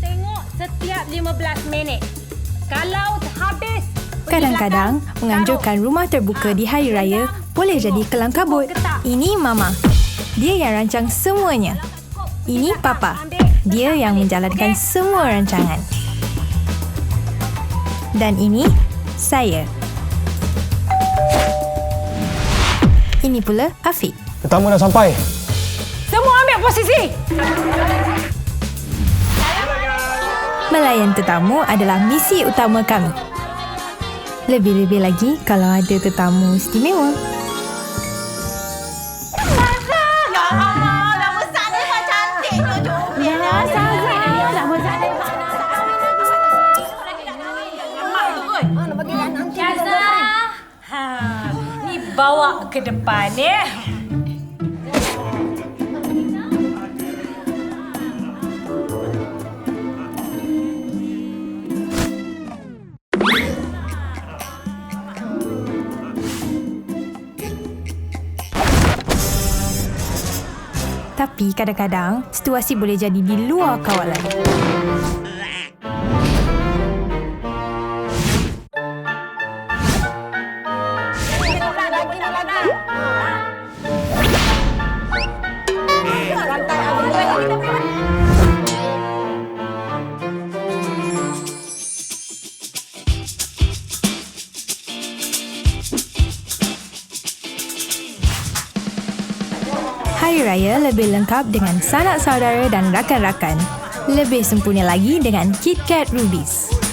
tengok setiap 15 minit. Kalau habis Kadang-kadang, menganjurkan rumah terbuka di hari raya boleh jadi kelang kabut. Ini Mama. Dia yang rancang semuanya. Ini Papa. Dia yang menjalankan semua rancangan. Dan ini saya. Ini pula Afiq. Tetamu dah sampai. Semua ambil posisi. Melayan tetamu adalah misi utama kami. Lebih-lebih lagi kalau ada tetamu istimewa. Ha, bawa ke depan ya. Tapi kadang-kadang situasi boleh jadi di luar kawalan. Hari Raya lebih lengkap dengan sanak saudara dan rakan-rakan. Lebih sempurna lagi dengan KitKat Rubies.